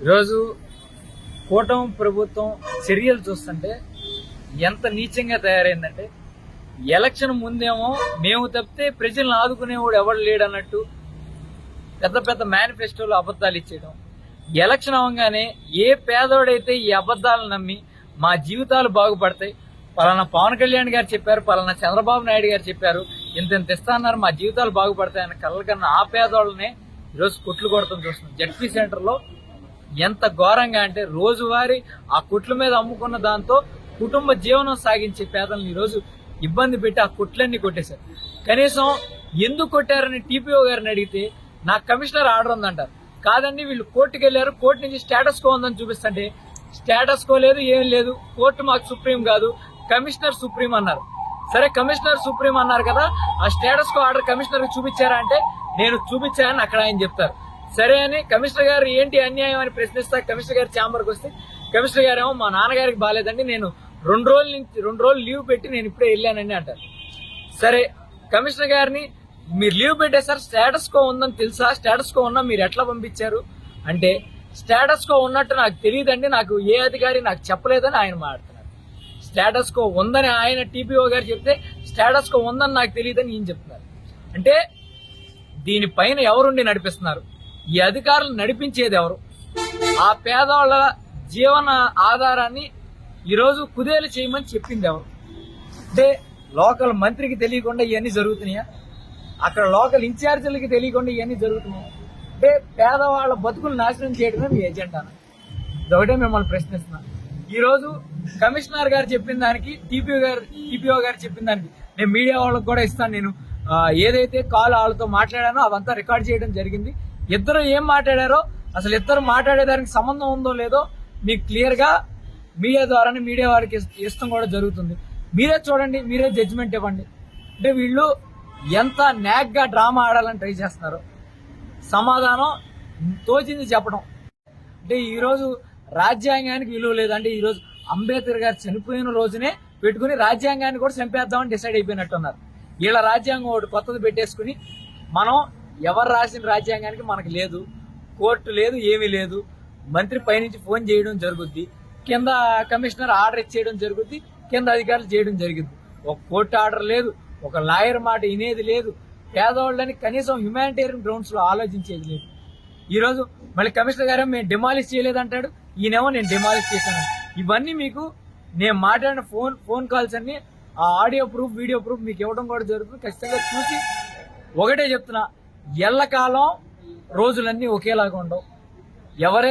ఈరోజు కూటమి ప్రభుత్వం చర్యలు చూస్తుంటే ఎంత నీచంగా తయారైందంటే ఎలక్షన్ ముందేమో మేము తప్పితే ప్రజలను ఆదుకునేవాడు ఎవడు లేడన్నట్టు పెద్ద పెద్ద మేనిఫెస్టోలు అబద్ధాలు ఇచ్చేయడం. ఎలక్షన్ అవ్వగానే ఏ పేదోడైతే ఈ అబద్ధాలను నమ్మి మా జీవితాలు బాగుపడతాయి పలానా పవన్ కళ్యాణ్ గారు చెప్పారు పలానా చంద్రబాబు నాయుడు గారు చెప్పారు ఇంత ఇంత ఇస్తాన్నారు మా జీవితాలు బాగుపడతాయని కళ్ళ కన్నా ఆ పేదోళ్ళనే ఈరోజు కొట్లు కొడతాం చూస్తున్నాం. జడ్పీ సెంటర్లో ఎంత ఘోరంగా అంటే రోజువారీ ఆ కుట్ల మీద అమ్ముకున్న దాంతో కుటుంబ జీవనం సాగించే పేదలను ఈరోజు ఇబ్బంది పెట్టి ఆ కుట్లన్నీ కొట్టేశారు. కనీసం ఎందుకు కొట్టారని టీపీఓ గారిని అడిగితే నాకు కమిషనర్ ఆర్డర్ ఉందంటారు. కాదండి వీళ్ళు కోర్టుకు వెళ్ళారు. కోర్టు నుంచి స్టేటస్ కో ఉందని చూపిస్తుంటే స్టేటస్ కో లేదు ఏం లేదు కోర్టు మాకు సుప్రీం కాదు కమిషనర్ సుప్రీం అన్నారు. సరే కమిషనర్ సుప్రీం అన్నారు కదా ఆ స్టేటస్ కో ఆర్డర్ కమిషనర్ చూపించారా అంటే నేను చూపించానని అక్కడ ఆయన చెప్తారు. సరే అని కమిషనర్ గారు ఏంటి అన్యాయం అని ప్రశ్నిస్తా? కమిషనర్ గారి ఛాంబర్కి వస్తే కమిషనర్ గారు ఏమో మా నాన్నగారికి బాగాలేదండి నేను రెండు రోజుల నుంచి రెండు రోజులు లీవ్ పెట్టి నేను ఇప్పుడే వెళ్ళానండి అంటారు. సరే కమిషనర్ గారిని మీరు లీవ్ పెట్టేసారు స్టేటస్ కో ఉందని తెలుసా? స్టేటస్ కో ఉన్నా మీరు ఎట్లా పంపించారు? అంటే స్టేటస్ కో ఉన్నట్టు నాకు తెలియదండి నాకు ఏ అధికారి నాకు చెప్పలేదని ఆయన మాట్లాడుతున్నారు. స్టేటస్ కో ఉందని ఆయన టీపీఓ గారు చెప్తే స్టేటస్ కో ఉందని నాకు తెలియదని ఈయన చెప్తున్నారు. అంటే దీనిపైన ఎవరుండి నడిపిస్తున్నారు? ఈ అధికారులు నడిపించేది ఎవరు? ఆ పేదవాళ్ళ జీవన ఆధారాన్ని ఈరోజు కుదేలు చేయమని చెప్పింది ఎవరు? అంటే లోకల్ మంత్రికి తెలియకుండా ఇవన్నీ జరుగుతున్నాయా? అక్కడ లోకల్ ఇన్ఛార్జీలకి తెలియకుండా ఇవన్నీ జరుగుతున్నాయా? అంటే పేదవాళ్ళ బతుకులు నాశనం చేయడమే మీ ఎజెండా. ఇదొకటే మిమ్మల్ని ప్రశ్నిస్తున్నా. ఈరోజు కమిషనర్ గారు చెప్పిన దానికి టీపీఓ గారు టీపీఓ గారు చెప్పిన దానికి నేను మీడియా వాళ్ళకి కూడా ఇస్తాను. నేను ఏదైతే కాల్ వాళ్ళతో మాట్లాడానో అవంతా రికార్డ్ చేయడం జరిగింది. ఇద్దరు ఏం మాట్లాడారో అసలు ఇద్దరు మాట్లాడేదానికి సంబంధం ఉందో లేదో మీకు క్లియర్గా మీడియా ద్వారానే మీడియా వారికి ఇష్టం కూడా జరుగుతుంది. మీరే చూడండి మీరే జడ్జిమెంట్ ఇవ్వండి. అంటే వీళ్ళు ఎంత న్యాక్గా డ్రామా ఆడాలని ట్రై చేస్తున్నారు. సమాధానం తోచింది చెప్పడం. అంటే ఈరోజు రాజ్యాంగానికి విలువ లేదంటే ఈరోజు అంబేద్కర్ గారు చనిపోయిన రోజునే పెట్టుకుని రాజ్యాంగాన్ని కూడా చంపేద్దామని డిసైడ్ అయిపోయినట్టున్నారు. వీళ్ళ రాజ్యాంగం ఒకటి కొత్తది పెట్టేసుకుని మనం ఎవరు రాసిన రాజ్యాంగానికి మనకు లేదు. కోర్టు లేదు ఏమీ లేదు. మంత్రి పైనుంచి ఫోన్ చేయడం జరుగుద్ది. కింద కమిషనర్ ఆర్డర్ ఇచ్చేయడం జరుగుద్ది. కింద అధికారులు చేయడం జరిగింది. ఒక కోర్టు ఆర్డర్ లేదు ఒక లాయర్ మాట వినేది లేదు. పేదవాళ్ళని కనీసం హ్యుమానిటేరియన్ గ్రౌండ్స్లో ఆలోచించేది లేదు. ఈరోజు మళ్ళీ కమిషనర్ గారు మేము డిమాలిష్ చేయలేదు అంటాడు ఈయనేమో నేను డిమాలిష్ చేశాను. ఇవన్నీ మీకు నేను మాట్లాడిన ఫోన్ ఫోన్ కాల్స్ అన్ని ఆ ఆడియో ప్రూఫ్ వీడియో ప్రూఫ్ మీకు ఇవ్వడం కూడా జరుగుతుంది. ఖచ్చితంగా చూసి ఒకటే చెప్తున్నా ఎల్లకాలం రోజులన్నీ ఒకేలాగా ఉండవు. ఎవరైతే